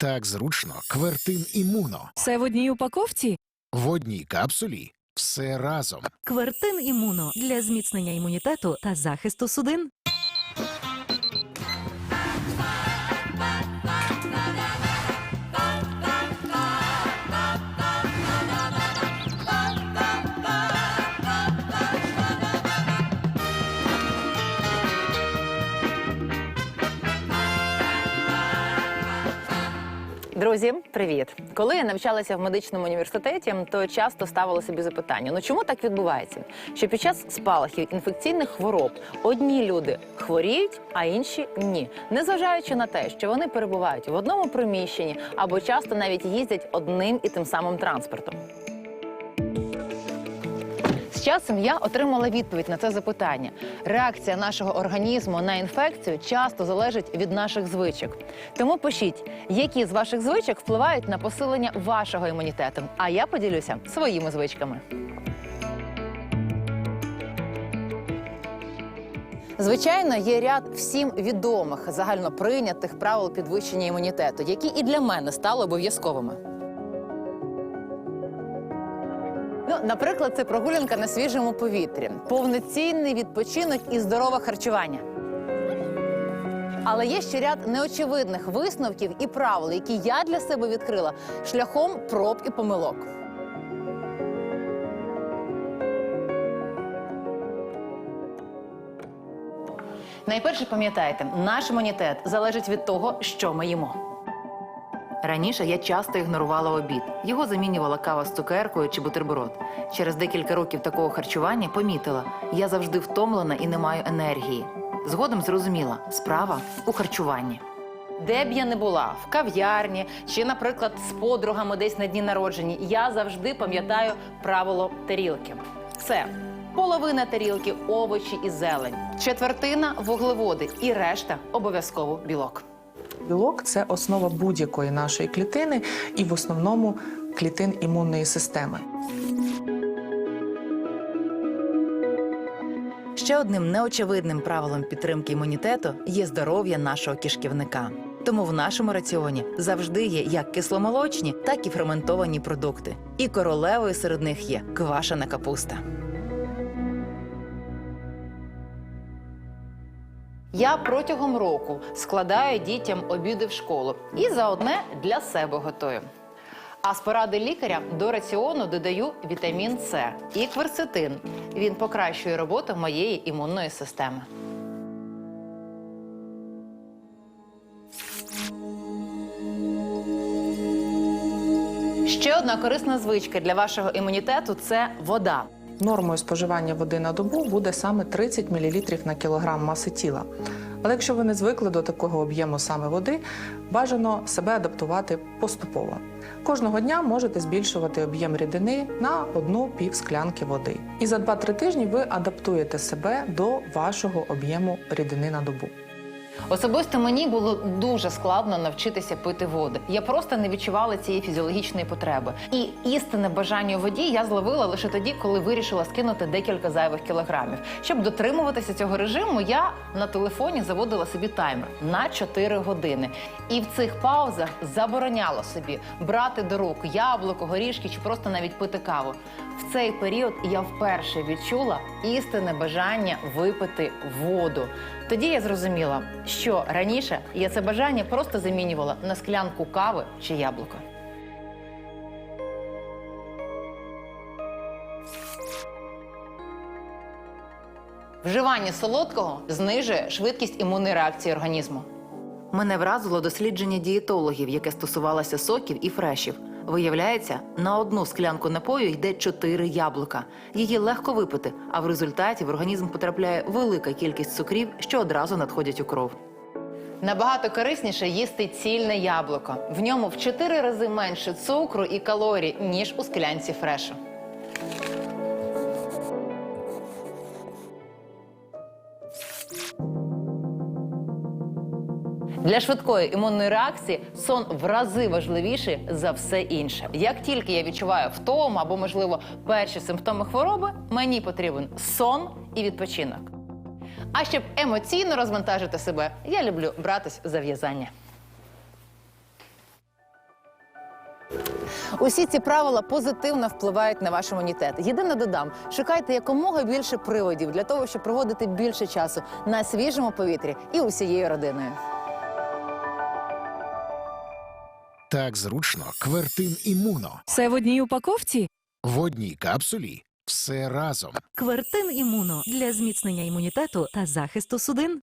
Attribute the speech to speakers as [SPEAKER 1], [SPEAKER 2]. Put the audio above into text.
[SPEAKER 1] Так зручно. Квертин імуно.
[SPEAKER 2] Все в одній упаковці.
[SPEAKER 1] В одній капсулі. Все разом.
[SPEAKER 2] Квертин імуно для зміцнення імунітету та захисту судин.
[SPEAKER 3] Друзі, привіт! Коли я навчалася в медичному університеті, то часто ставила собі запитання: ну чому так відбувається? Що під час спалахів інфекційних хвороб одні люди хворіють, а інші ні, незважаючи на те, що вони перебувають в одному приміщенні або часто навіть їздять одним і тим самим транспортом. З часом я отримала відповідь на це запитання. Реакція нашого організму на інфекцію часто залежить від наших звичок. Тому пишіть, які з ваших звичок впливають на посилення вашого імунітету. А я поділюся своїми звичками. Звичайно, є ряд всім відомих загальноприйнятих правил підвищення імунітету, які і для мене стали обов'язковими. Ну, наприклад, це прогулянка на свіжому повітрі, повноцінний відпочинок і здорове харчування. Але є ще ряд неочевидних висновків і правил, які я для себе відкрила шляхом проб і помилок. Найперше пам'ятайте, наш імунітет залежить від того, що ми їмо. Раніше я часто ігнорувала обід. Його замінювала кава з цукеркою чи бутерброд. Через декілька років такого харчування помітила, я завжди втомлена і не маю енергії. Згодом зрозуміла, справа у харчуванні. Де б я не була, в кав'ярні чи, наприклад, з подругами десь на дні народження, я завжди пам'ятаю правило тарілки. Це половина тарілки, овочі і зелень, четвертина вуглеводи і решта обов'язково білок.
[SPEAKER 4] Білок це основа будь-якої нашої клітини і в основному клітин імунної системи.
[SPEAKER 3] Ще одним неочевидним правилом підтримки імунітету є здоров'я нашого кишківника. Тому в нашому раціоні завжди є як кисломолочні, так і ферментовані продукти. І королевою серед них є квашена капуста. Я протягом року складаю дітям обіди в школу і заодне для себе готую. А з поради лікаря до раціону додаю вітамін С і кверцетин. Він покращує роботу моєї імунної системи. Ще одна корисна звичка для вашого імунітету це вода.
[SPEAKER 4] Нормою споживання води на добу буде саме 30 мл на кілограм маси тіла. Але якщо ви не звикли до такого об'єму саме води, бажано себе адаптувати поступово. Кожного дня можете збільшувати об'єм рідини на одну пів склянки води. І за 2-3 тижні ви адаптуєте себе до вашого об'єму рідини на добу.
[SPEAKER 3] Особисто мені було дуже складно навчитися пити воду. Я просто не відчувала цієї фізіологічної потреби. І істинне бажання у воді я зловила лише тоді, коли вирішила скинути декілька зайвих кілограмів. Щоб дотримуватися цього режиму, я на телефоні заводила собі таймер на 4 години. І в цих паузах забороняла собі брати до рук яблуко, горішки чи просто навіть пити каву. В цей період я вперше відчула істинне бажання випити воду. Тоді я зрозуміла, що раніше я це бажання просто замінювала на склянку кави чи яблука. Вживання солодкого знижує швидкість імунної реакції організму. Мене вразило дослідження дієтологів, яке стосувалося соків і фрешів. Виявляється, на одну склянку напою йде 4 яблука. Її легко випити, а в результаті в організм потрапляє велика кількість цукрів, що одразу надходять у кров. Набагато корисніше їсти цільне яблуко. В ньому в 4 рази менше цукру і калорій, ніж у склянці фрешу. Для швидкої імунної реакції сон в рази важливіший за все інше. Як тільки я відчуваю втому або, можливо, перші симптоми хвороби, мені потрібен сон і відпочинок. А щоб емоційно розвантажити себе, я люблю братись за в'язання. Усі ці правила позитивно впливають на ваш імунітет. Єдине додам, шукайте якомога більше приводів для того, щоб проводити більше часу на свіжому повітрі і усією родиною.
[SPEAKER 1] Так зручно Квертин імуно.
[SPEAKER 2] Все в одній упаковці.
[SPEAKER 1] В одній капсулі все разом.
[SPEAKER 2] Квертин імуно для зміцнення імунітету та захисту судин.